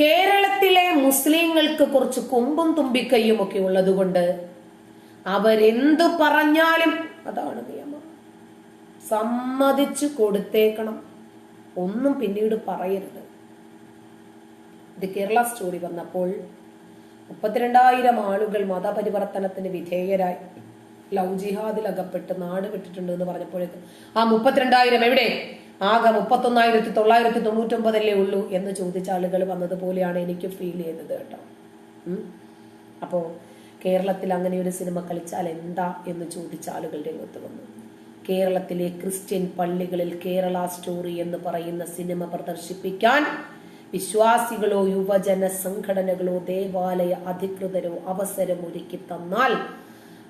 കേരളത്തിലെ മുസ്ലിങ്ങൾക്ക് കുറച്ച് കൊമ്പും തുമ്പിക്കൈയും ഒക്കെ ഉള്ളതുകൊണ്ട് അവരെന്തു പറഞ്ഞാലും അതാണ് നിയമം. സമ്മതിച്ചു കൊടുത്തേക്കണം. ഒന്നും പിന്നീട് പറയരുത്. ഇത് കേരള സ്റ്റോറി വന്നപ്പോൾ മുപ്പത്തിരണ്ടായിരം ആളുകൾ മതപരിവർത്തനത്തിന് വിധേയരായി. ലവ് ജിഹാദിൽ അകപ്പെട്ട് നാട് വിട്ടിട്ടുണ്ട് എന്ന് പറഞ്ഞപ്പോഴേക്കും ആ മുപ്പത്തിരണ്ടായിരം എവിടെ? ആകെ മുപ്പത്തൊന്നായിരത്തി തൊള്ളായിരത്തി തൊണ്ണൂറ്റൊമ്പതല്ലേ ഉള്ളൂ? എന്ന് ചോദിച്ച ആളുകൾ വന്നതുപോലെയാണ് എനിക്ക് ഫീൽ ചെയ്തത് കേട്ടോ. അപ്പോ കേരളത്തിൽ അങ്ങനെ ഒരു സിനിമ കളിച്ചാൽ എന്താ എന്ന് ചോദിച്ച ആളുകൾ രംഗത്ത് വന്നു. കേരളത്തിലെ ക്രിസ്ത്യൻ പള്ളികളിൽ കേരള സ്റ്റോറി എന്ന് പറയുന്ന സിനിമ പ്രദർശിപ്പിക്കാൻ വിശ്വാസികളോ യുവജന സംഘടനകളോ ദേവാലയ അധികൃതരോ അവസരം ഒരുക്കി തന്നാൽ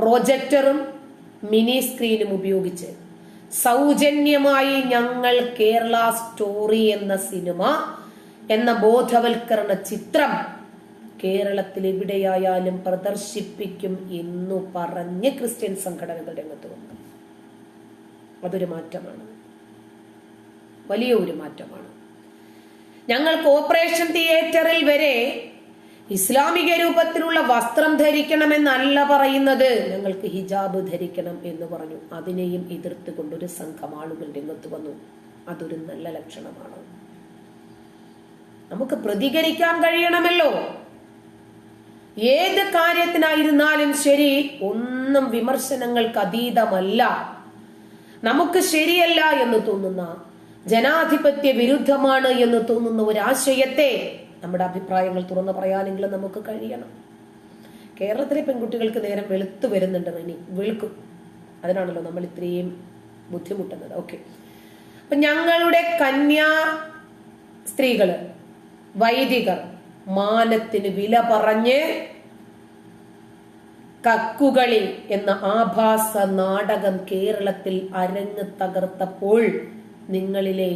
പ്രൊജക്ടറും മിനി സ്ക്രീനും ഉപയോഗിച്ച് സൗജന്യമായി ഞങ്ങൾ കേരള സ്റ്റോറി എന്ന സിനിമ എന്ന ബോധവൽക്കരണ ചിത്രം കേരളത്തിൽ എവിടെയായാലും പ്രദർശിപ്പിക്കും എന്നു പറഞ്ഞ് ക്രിസ്ത്യൻ സംഘടനകൾ രംഗത്ത് വന്നു. അതൊരു മാറ്റമാണ്. വലിയ ഒരു മാറ്റമാണ്. ഞങ്ങൾക്ക് ഓപ്പറേഷൻ തിയേറ്ററിൽ വരെ ഇസ്ലാമിക രൂപത്തിലുള്ള വസ്ത്രം ധരിക്കണമെന്നല്ല പറയുന്നത്. ഞങ്ങൾക്ക് ഹിജാബ് ധരിക്കണം എന്ന് പറഞ്ഞു. അതിനെയും എതിർത്തുകൊണ്ട് ഒരു സംഘം ആളുകൾ രംഗത്ത് വന്നു. അതൊരു നല്ല ലക്ഷണമാണ്. നമുക്ക് പ്രതികരിക്കാൻ കഴിയണമല്ലോ. ഏത് കാര്യത്തിനായിരുന്നാലും ശരി ഒന്നും വിമർശനങ്ങൾക്ക് അതീതമല്ല. നമുക്ക് ശരിയല്ല എന്ന് തോന്നുന്ന ജനാധിപത്യ വിരുദ്ധമാണ് എന്ന് തോന്നുന്ന ഒരു ആശയത്തെ നമ്മുടെ അഭിപ്രായങ്ങൾ തുറന്നു പറയാനെങ്കിലും നമുക്ക് കഴിയണം. കേരളത്തിലെ പെൺകുട്ടികൾക്ക് നേരം വെളുത്തു വരുന്നുണ്ട് ഇനി വെളുക്കും. അതിനാണല്ലോ നമ്മൾ ഇത്രയും ബുദ്ധിമുട്ടുന്നത്. ഓക്കെ അപ്പൊ ഞങ്ങളുടെ കന്യാ സ്ത്രീകൾ വൈദികർ മാനത്തിന് വില പറഞ്ഞ് കക്കുകളി എന്ന ആഭാസ നാടകം കേരളത്തിൽ അരങ്ങ് തകർത്തപ്പോൾ നിങ്ങളിലെ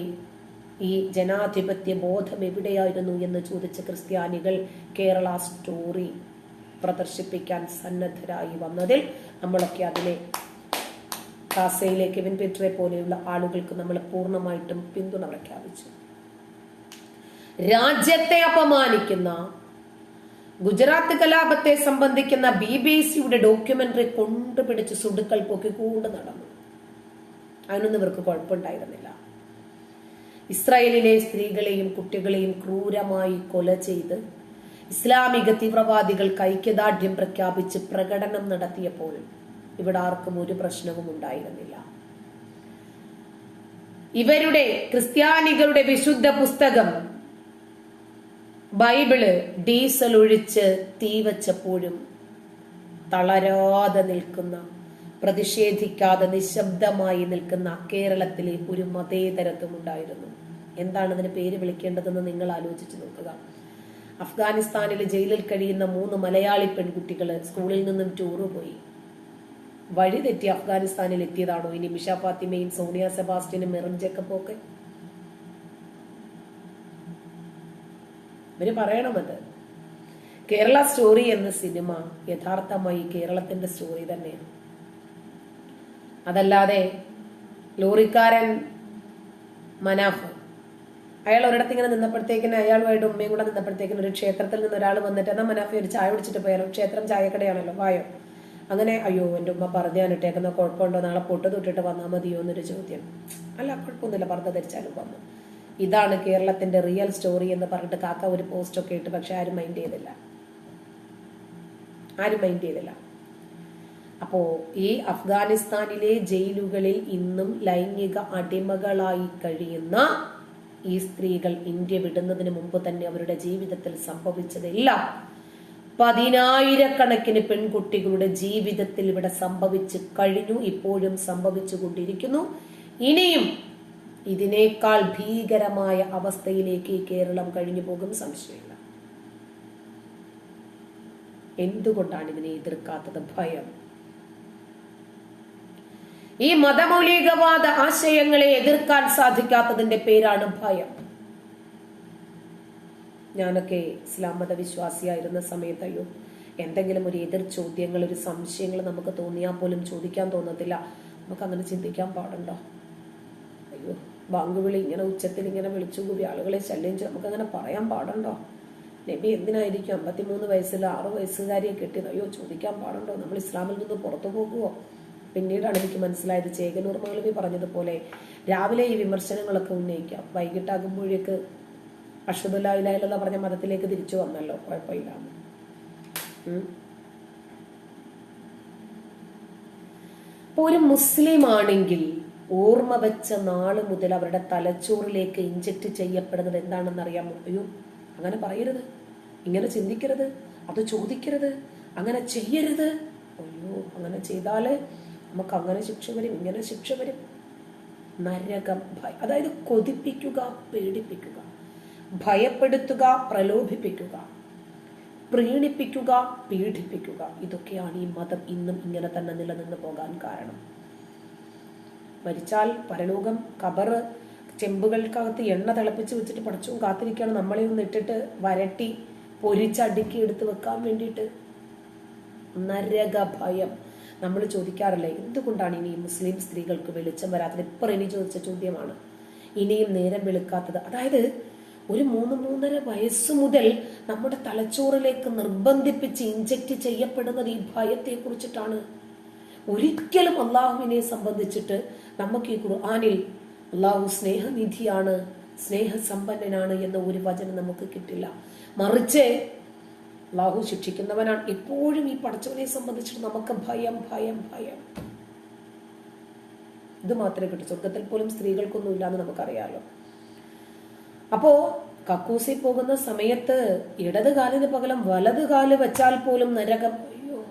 ഈ ജനാധിപത്യ ബോധം എവിടെയായിരുന്നു എന്ന് ചോദിച്ച ക്രിസ്ത്യാനികൾ കേരള സ്റ്റോറി പ്രദർശിപ്പിക്കാൻ സന്നദ്ധരായി വന്നതിൽ നമ്മളൊക്കെ അതിനെ കാസയിലെ കെവിൻ പെട്രെ പോലെയുള്ള ആളുകൾക്ക് നമ്മൾ പൂർണമായിട്ടും പിന്തുണ പ്രഖ്യാപിച്ചു. രാജ്യത്തെ അപമാനിക്കുന്ന ഗുജറാത്ത് കലാപത്തെ സംബന്ധിക്കുന്ന ബി ബി സിയുടെ ഡോക്യുമെന്ററി കൊണ്ടുപിടിച്ച് സുടുക്കൾ പൊക്കിക്കൊണ്ട് നടന്നു. അതിനൊന്നും ഇവർക്ക് കുഴപ്പമുണ്ടായിരുന്നില്ല. ഇസ്രായേലിലെ സ്ത്രീകളെയും കുട്ടികളെയും ക്രൂരമായി കൊല ചെയ്ത് ഇസ്ലാമിക തീവ്രവാദികൾ ഐക്യദാർഢ്യം പ്രഖ്യാപിച്ച് പ്രകടനം നടത്തിയപ്പോൾ ഇവിടെ ആർക്കും ഒരു പ്രശ്നവും ഉണ്ടായിരുന്നില്ല. ഇവരുടെ ക്രിസ്ത്യാനികളുടെ വിശുദ്ധ പുസ്തകം ബൈബിൾ ഡീസൽ ഒഴിച്ച് തീവച്ചപ്പോഴും തളരാതെ നിൽക്കുന്ന പ്രതിഷേധിക്കാതെ നിശബ്ദമായി നിൽക്കുന്ന കേരളത്തിലെ ഒരു മതേതരത്വം ഉണ്ടായിരുന്നു. എന്താണ് അതിന് പേര് വിളിക്കേണ്ടതെന്ന് നിങ്ങൾ ആലോചിച്ച് നോക്കുക. അഫ്ഗാനിസ്ഥാനിൽ ജയിലിൽ കഴിയുന്ന മൂന്ന് മലയാളി പെൺകുട്ടികൾ സ്കൂളിൽ നിന്നും ടൂറ് പോയി. വഴി തെറ്റി അഫ്ഗാനിസ്ഥാനിൽ എത്തിയതാണോ ഇനി മിഷ ഫാത്തിമയും സോണിയ സെബാസ്റ്റ്യനും മെറിൻ ജക്കപ്പൊക്കെ ഇവർ പറയണമത് കേരള സ്റ്റോറി എന്ന സിനിമ യഥാർത്ഥമായി കേരളത്തിന്റെ സ്റ്റോറി തന്നെയാണ്. അതല്ലാതെ ലോറിക്കാരൻ മനാഫ്. അയാൾ ഒരിടത്ത് ഇങ്ങനെ നിന്നപ്പോഴത്തേക്കിന് അയാളുമായിട്ട് ഉമ്മയും കൂടെ നിന്നപ്പോഴത്തേക്കിന് ഒരു ക്ഷേത്രത്തിൽ നിന്ന് ഒരാൾ വന്നിട്ട് എന്നാ മനാഫി ഒരു ചായ കുടിച്ചിട്ട് പോയാലോ? ക്ഷേത്രം ചായക്കടയാണല്ലോ വായോ. അങ്ങനെ അയ്യോ എന്റെ ഉമ്മ പറഞ്ഞു പറഞ്ഞാൻ ഇട്ടേക്കുന്ന കുഴപ്പമുണ്ടോ? നാളെ പൊട്ട് തൊട്ടിട്ട് വന്നാൽ മതിയോ എന്നൊരു ചോദ്യം. അല്ല കുഴപ്പമൊന്നുമില്ല പറഞ്ഞ ധരിച്ചാലും വന്നു. ഇതാണ് കേരളത്തിന്റെ റിയൽ സ്റ്റോറി എന്ന് പറഞ്ഞിട്ട് കാക്ക ഒരു പോസ്റ്റ് ഒക്കെ ഇട്ട് പക്ഷെ ആരും മൈൻഡ് ചെയ്തില്ല. ആരും മൈൻഡ് ചെയ്തില്ല. അപ്പോ ഈ അഫ്ഗാനിസ്ഥാനിലെ ജയിലുകളിൽ ഇന്നും ലൈംഗിക അടിമകളായി കഴിയുന്ന ഈ സ്ത്രീകൾ ഇന്ത്യ വിടുന്നതിന് മുമ്പ് തന്നെ അവരുടെ ജീവിതത്തിൽ സംഭവിച്ചതെല്ലാം പതിനായിരക്കണക്കിന് പെൺകുട്ടികളുടെ ജീവിതത്തിൽ ഇവിടെ സംഭവിച്ചു കഴിഞ്ഞു ഇപ്പോഴും സംഭവിച്ചു കൊണ്ടിരിക്കുന്നു ഇനിയും ഇതിനേക്കാൾ ഭീകരമായ അവസ്ഥയിലേക്ക് കേരളം കഴിഞ്ഞു പോകും സംശയമില്ല. എന്തുകൊണ്ടാണ് ഇതിനെ എതിർക്കാത്തത്? ഭയം. ഈ മതമൗലികവാദ ആശയങ്ങളെ എതിർക്കാൻ സാധിക്കാത്തതിന്റെ പേരാണ് ഭയം. ഞാനൊക്കെ ഇസ്ലാം മതവിശ്വാസിയായിരുന്ന സമയത്ത് എന്തെങ്കിലും ഒരു എതിർ ചോദ്യങ്ങൾ ഒരു സംശയങ്ങൾ നമുക്ക് തോന്നിയാൽ പോലും ചോദിക്കാൻ തോന്നത്തില്ല. നമുക്ക് അങ്ങനെ ചിന്തിക്കാൻ പാടുണ്ടോ? അയ്യോ ബാങ്ക് വിളി ഇങ്ങനെ ഉച്ചത്തിൽ ഇങ്ങനെ വിളിച്ചു കൂടി ആളുകളെ ശല്യം ചെയ്ത് നമുക്ക് അങ്ങനെ പറയാൻ പാടുണ്ടോ? നബി എന്തിനായിരിക്കും അമ്പത്തിമൂന്ന് വയസ്സിൽ ആറ് വയസ്സുകാരിയെ കിട്ടിയത്? അയ്യോ ചോദിക്കാൻ പാടുണ്ടോ? നമ്മൾ ഇസ്ലാമിൽ നിന്ന് പുറത്തു പോകുമോ പിന്നീടാണ് എനിക്ക് മനസ്സിലായത് ചേകനൂർ മൗലവി പറഞ്ഞതുപോലെ രാവിലെ ഈ വിമർശനങ്ങളൊക്കെ ഉന്നയിക്കാം. വൈകിട്ടാകുമ്പോഴേക്ക് അഷദുല്ലാഹില പറഞ്ഞ മതത്തിലേക്ക് തിരിച്ചു വന്നല്ലോ. കുഴപ്പമില്ല. ഉം. ഒരു മുസ്ലിം ആണെങ്കിൽ ഓർമ്മ വെച്ച നാൾ മുതൽ അവരുടെ തലച്ചോറിലേക്ക് ഇഞ്ചക്ട് ചെയ്യപ്പെടുന്നത് എന്താണെന്ന് അറിയാമോ? അയ്യോ അങ്ങനെ പറയരുത്. ഇങ്ങനെ ചിന്തിക്കരുത്. അത് ചോദിക്കരുത്. അങ്ങനെ ചെയ്യരുത്. അയ്യോ അങ്ങനെ ചെയ്താൽ നമുക്ക് അങ്ങനെ ശിക്ഷ വരും ഇങ്ങനെ ശിക്ഷ വരും. നരകം ഭയ അതായത് കൊതിപ്പിക്കുക പേടിപ്പിക്കുക ഭയപ്പെടുത്തുക പ്രലോഭിപ്പിക്കുക പ്രീണിപ്പിക്കുക പീഡിപ്പിക്കുക. ഇതൊക്കെയാണ് ഈ മതം ഇന്നും ഇങ്ങനെ തന്നെ നിലനിന്ന് പോകാൻ കാരണം. മരിച്ചാൽ പരലോകം കബറ് ചെമ്പുകൾക്കകത്ത് എണ്ണ തിളപ്പിച്ച് വെച്ചിട്ട് പഠിച്ചും കാത്തിരിക്കുകയാണ്. നമ്മളെ ഒന്ന് ഇട്ടിട്ട് വരട്ടി പൊരിച്ചടുക്കി എടുത്ത് വെക്കാൻ വേണ്ടിയിട്ട്. നരക ഭയം. നമ്മൾ ചോദിക്കാറില്ലേ എന്തുകൊണ്ടാണ് ഇനിയും മുസ്ലിം സ്ത്രീകൾക്ക് വെളിച്ചം വരാത്തത്? ഇപ്പം ഇനി ചോദിച്ച ചോദ്യമാണ്. ഇനിയും നേരം വെളുക്കാത്തത്. അതായത് ഒരു മൂന്ന് മൂന്നര വയസ്സ് മുതൽ നമ്മുടെ തലച്ചോറിലേക്ക് നിർബന്ധിപ്പിച്ച് ഇഞ്ചക്ട് ചെയ്യപ്പെടുന്നത് ഈ ഭയത്തെ കുറിച്ചിട്ടാണ്. ഒരിക്കലും അള്ളാഹുവിനെ സംബന്ധിച്ചിട്ട് നമുക്ക് ഈ ഖുർആാനിൽ അള്ളാഹു സ്നേഹനിധിയാണ് സ്നേഹസമ്പന്നനാണ് എന്ന ഒരു വചനം നമുക്ക് കിട്ടില്ല. മറിച്ച് അള്ളാഹു ശിക്ഷിക്കുന്നവനാണ്. എപ്പോഴും ഈ പഠിച്ചവനെ സംബന്ധിച്ചിട്ട് നമുക്ക് ഭയം ഭയം ഭയം. ഇത് മാത്രമേ കിട്ടൂ. സ്വർഗത്തിൽ പോലും സ്ത്രീകൾക്കൊന്നും ഇല്ലാന്ന് നമുക്കറിയാലോ. അപ്പോ കക്കൂസി പോകുന്ന സമയത്ത് ഇടത് കാലിന് പകരം വലത് കാൽ വെച്ചാൽ പോലും നരകം. അയ്യോ.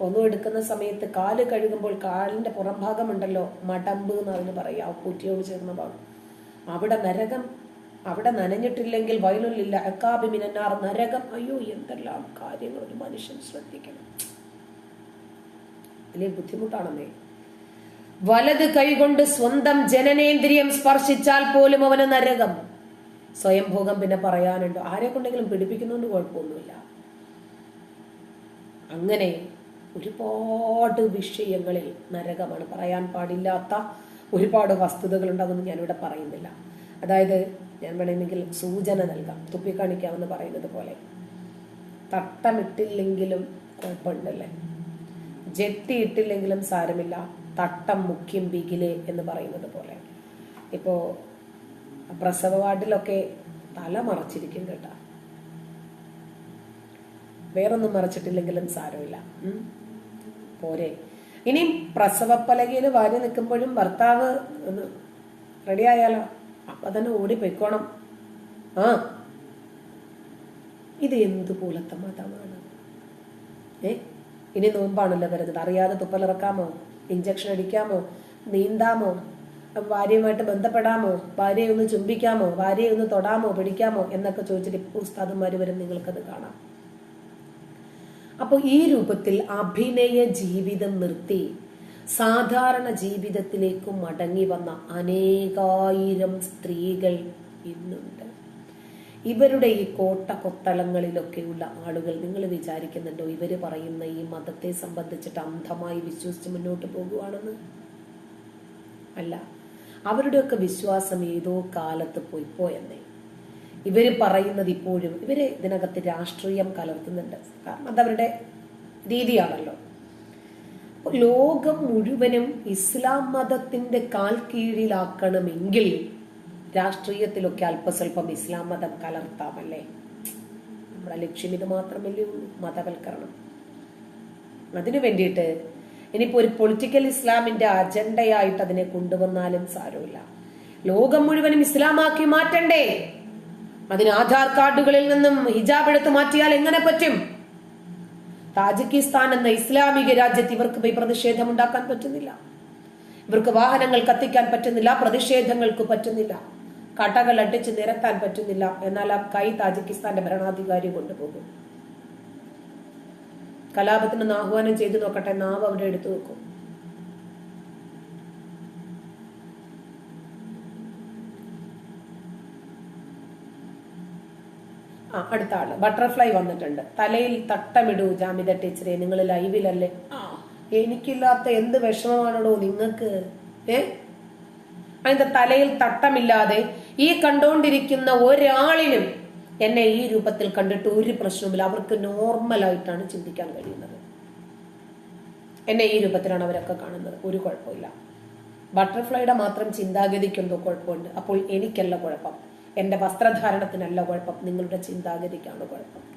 ഒന്നും എടുക്കുന്ന സമയത്ത് കാൽ കഴുകുമ്പോൾ കാലിന്റെ പുറംഭാഗം ഉണ്ടല്ലോ മടമ്പ് എന്ന് അതിന് പറയാ. കുറ്റിയോട് ചേർന്ന ഭാഗം. അവിടെ നരകം അവിടെ നനഞ്ഞിട്ടില്ലെങ്കിൽ വയലുള്ളില്ല അക്കാബി മിനന്നാർ നരകം. അയ്യോ എന്തെല്ലാം കാര്യങ്ങൾ ഒരു മനുഷ്യൻ ശ്രദ്ധിക്കണം. വലിയ ബുദ്ധിമുട്ടാണെന്നേ വലത് കൈകൊണ്ട് സ്വന്തം ജനനേന്ദ്രിയം സ്പർശിച്ചാൽ പോലും അവന് നരകം. സ്വയംഭോഗം പിന്നെ പറയാനുണ്ടോ. ആരെ കൊണ്ടെങ്കിലും പിടിപ്പിക്കുന്നതുകൊണ്ട് കുഴപ്പമൊന്നുമില്ല. അങ്ങനെ ഒരുപാട് വിഷയങ്ങളിൽ നരകമാണ്. പറയാൻ പാടില്ലാത്ത ഒരുപാട് വസ്തുതകളുണ്ട് അതൊന്നും ഞാനിവിടെ പറയുന്നില്ല. അതായത് ഞാൻ വേണമെങ്കിൽ സൂചന നൽകാം. തുപ്പിക്കാണിക്കാമെന്ന് പറയുന്നത് പോലെ. തട്ടമിട്ടില്ലെങ്കിലും കുഴപ്പമുണ്ടല്ലേ? ജെട്ടി ഇട്ടില്ലെങ്കിലും സാരമില്ല. തട്ടം മുഖ്യം ബിഗിലെ എന്ന് പറയുന്നത് പോലെ. ഇപ്പോ പ്രസവ വാർഡിലൊക്കെ തല മറച്ചിരിക്കും കേട്ടാ. വേറൊന്നും മറച്ചിട്ടില്ലെങ്കിലും സാരമില്ല. പോരെ. പ്രസവ പ്രസവപ്പലകയിൽ വാരി നിൽക്കുമ്പോഴും ഭർത്താവ് റെഡി ആയാലോ? അപ്പൊ തന്നെ ഓടി പൊയ്ക്കോണം ആ. ഇത് എന്തുപോലത്തെ മതമാണ്? ഏ? ഇനി നോമ്പാണല്ലോ വരുന്നത്. അറിയാതെ തുപ്പലിറക്കാമോ ഇഞ്ചക്ഷൻ അടിക്കാമോ? നീന്താമോ? ഭാര്യയുമായിട്ട് ബന്ധപ്പെടാമോ? ഭാര്യയെ ഒന്ന് ചുംബിക്കാമോ? ഭാര്യയെ ഒന്ന് തൊടാമോ? പിടിക്കാമോ? എന്നൊക്കെ ചോദിച്ചിട്ട് ഉസ്താദന്മാർ വരും. നിങ്ങൾക്കത് കാണാം. അപ്പോൾ ഈ രൂപത്തിൽ അഭിനയ ജീവിതം നിർത്തി. സാധാരണ ജീവിതത്തിലേക്ക് മടങ്ങി വന്ന അനേകായിരം സ്ത്രീകൾ ഇന്നുണ്ട്. ഇവരുടെ ഈ കോട്ട കൊത്തളങ്ങളിലൊക്കെയുള്ള ആളുകൾ നിങ്ങൾ വിചാരിക്കുന്നുണ്ടോ ഇവർ പറയുന്ന ഈ മതത്തെ സംബന്ധിച്ചിട്ട് അന്ധമായി വിശ്വസിച്ച് മുന്നോട്ട് പോകുവാണെന്ന്? അല്ല. അവരുടെയൊക്കെ വിശ്വാസം ഏതോ കാലത്ത് പോയി പോയെന്നേ. ഇവർ പറയുന്നത് ഇപ്പോഴും ഇവർ ഇതിനകത്ത് രാഷ്ട്രീയം കലർത്തുന്നുണ്ട്. കാരണം അതവരുടെ രീതിയാണല്ലോ. ലോകം മുഴുവനും ഇസ്ലാം മതത്തിന്റെ കാൽ കീഴിലാക്കണമെങ്കിൽ രാഷ്ട്രീയത്തിലൊക്കെ അല്പസ്വല്പം ഇസ്ലാം മതം കലർത്താമല്ലേ? നമ്മുടെ ലക്ഷ്യം ഇത് മാത്രമല്ലേ മതവൽക്കരണം. അതിനു വേണ്ടിയിട്ട് ഇനിയിപ്പോ ഒരു പൊളിറ്റിക്കൽ ഇസ്ലാമിന്റെ അജണ്ടയായിട്ട് അതിനെ കൊണ്ടുവന്നാലും സാരമില്ല. ലോകം മുഴുവനും ഇസ്ലാമാക്കി മാറ്റണ്ടേ? അതിന് ആധാർ കാർഡുകളിൽ നിന്നും ഹിജാബ് എടുത്ത് മാറ്റിയാൽ എങ്ങനെ പറ്റും? താജിക്കിസ്ഥാൻ എന്ന ഇസ്ലാമിക രാജ്യത്ത് ഇവർക്ക് പോയി പ്രതിഷേധം ഉണ്ടാക്കാൻ പറ്റുന്നില്ല. ഇവർക്ക് വാഹനങ്ങൾ കത്തിക്കാൻ പറ്റുന്നില്ല പ്രതിഷേധങ്ങൾക്ക് പറ്റുന്നില്ല. കടകൾ അടിച്ച് നിരത്താൻ പറ്റുന്നില്ല. എന്നാൽ ആ കൈ താജിക്കിസ്ഥാന്റെ ഭരണാധികാരി കൊണ്ടുപോകും. കലാപത്തിന് ആഹ്വാനം ചെയ്തു നോക്കട്ടെ നാവ് അവിടെ എടുത്തു വെക്കും. ആ അടുത്ത ആൾ ബട്ടർഫ്ലൈ വന്നിട്ടുണ്ട്. തലയിൽ തട്ടമിടൂ ജാമിത ടീച്ചറെ നിങ്ങൾ ലൈവിലല്ലേ? ആ. എനിക്കില്ലാത്ത എന്ത് വിഷമമാണോ നിങ്ങൾക്ക്? ഏ? അതിന്റെ തലയിൽ തട്ടമില്ലാതെ ഈ കണ്ടോണ്ടിരിക്കുന്ന ഒരാളിനും എന്നെ ഈ രൂപത്തിൽ കണ്ടിട്ട് ഒരു പ്രശ്നവുമില്ല. അവർക്ക് നോർമലായിട്ടാണ് ചിന്തിക്കാൻ കഴിയുന്നത്. എന്നെ ഈ രൂപത്തിലാണ് അവരൊക്കെ കാണുന്നത്. ഒരു കുഴപ്പമില്ല. ബട്ടർഫ്ലൈയുടെ മാത്രം ചിന്താഗതിക്ക് കുഴപ്പമുണ്ട്. അപ്പോൾ എനിക്കല്ല കുഴപ്പം. എന്റെ വസ്ത്രധാരണത്തിനല്ല കുഴപ്പം. നിങ്ങളുടെ ചിന്താഗതിക്കാണ് കുഴപ്പം.